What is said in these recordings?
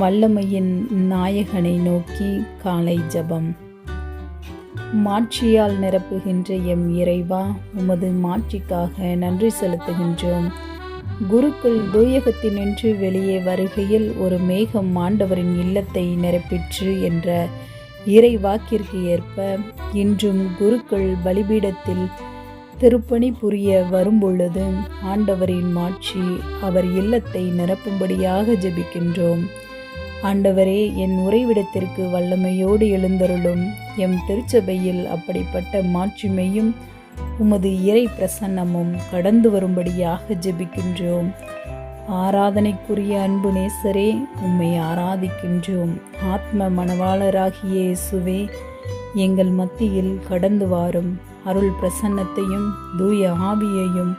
வல்லமையின் நாயகனை நோக்கி காலை ஜபம். மாட்சியால் நிரப்புகின்ற எம் இறைவா உமது மாட்சிக்காக நன்றி செலுத்துகின்றோம். குருக்கள் தூயகத்தினின்று வெளியே வருகையில் ஒரு மேகம் ஆண்டவரின் இல்லத்தை நிரப்பிற்று என்ற இறை வாக்கிற்கு ஏற்ப இன்றும் குருக்கள் பலிபீடத்தில் திருப்பணி புரிய வரும்பொழுது ஆண்டவரின் மாட்சி அவர் இல்லத்தை நிரப்பும்படியாக ஜெபிக்கின்றோம். ஆண்டவரே என் உறைவிடத்திற்கு வல்லமையோடு எழுந்தருளும். எம் திருச்சபையில் அப்படிப்பட்ட மாட்சிமையும் உமது இறை பிரசன்னமும் கடந்து வரும்படியாக ஜெபிக்கின்றோம். ஆராதனைக்குரிய அன்பு நேசரே உம்மை ஆராதிக்கின்றோம். ஆத்ம மணவாளராகிய இயேசுவே எங்கள் மத்தியில் கடந்து வாரும். அருள் பிரசன்னத்தையும் தூய ஆவியையும்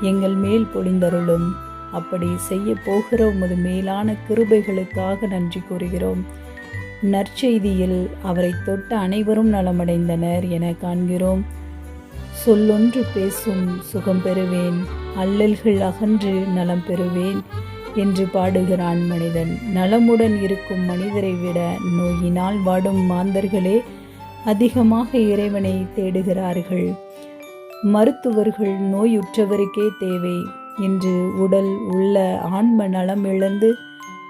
எங்கள் மேல் பொழிந்தருளும். அப்படி செய்ய போகிற உமது மேலான கிருபைகளுக்காக நன்றி கூறுகிறோம். நற்செய்தியில் அவரை தொட்ட அனைவரும் நலமடைந்தனர் என காண்கிறோம். சொல்லொன்று பேசும் சுகம் பெறுவேன். அல்லல்கள் அகன்று நலம் பெறுவேன் என்று பாடுகிறான் மனிதன். நலமுடன் இருக்கும் மனிதரை விட நோயினால் வாடும் மாந்தர்களே அதிகமாக இறைவனை தேடுகிறார்கள். மருத்துவர்கள் நோயுற்றவருக்கே தேவை. இன்று உடல் உள்ள ஆன்ம நலம் இழந்து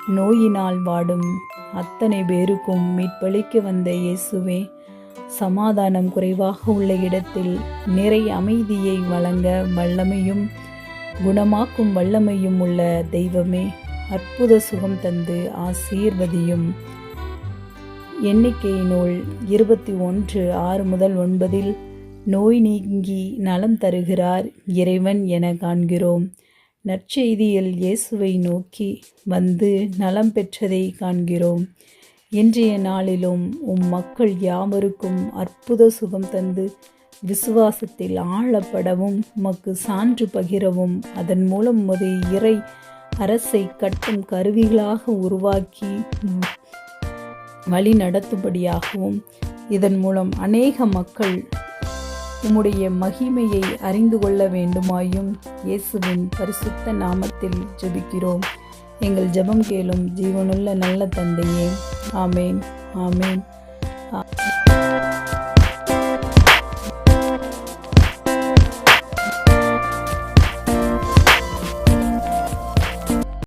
நோயினால் வாடும் அத்தனை பேருக்கும் மீட்பளிக்க வந்த இயேசுவே சமாதானம் குறைவாக உள்ள இடத்தில் நிறை அமைதியை வழங்க வல்லமையும் குணமாக்கும் வல்லமையும் உள்ள தெய்வமே அற்புத சுகம் தந்து ஆசீர்வதியும். எண்ணிக்கை நூல் இருபத்தி ஒன்று ஆறு முதல் ஒன்பதில் நோய் நீங்கி நலம் தருகிறார் இறைவன் என காண்கிறோம். நற்செய்தியில் இயேசுவை நோக்கி வந்து நலம் பெற்றதை காண்கிறோம். இன்றைய நாளிலும் உம் மக்கள் யாவருக்கும் அற்புத சுகம் தந்து விசுவாசத்தில் ஆழப்படவும் உமக்கு சான்று பகிரவும் அதன் மூலம் உமது இறை அரசை கட்டும் கருவிகளாக உருவாக்கி வழி நடத்தும்படியாகவும் இதன் மூலம் அநேக மக்கள் உம்முடைய மகிமையை அறிந்து கொள்ள வேண்டுமாயும் இயேசுவின் பரிசுத்த நாமத்தில் ஜெபிக்கிறோம். எங்கள் ஜெபம் கேளும் ஜீவனுள்ள நல்ல தந்தையே. ஆமேன். ஆமேன்.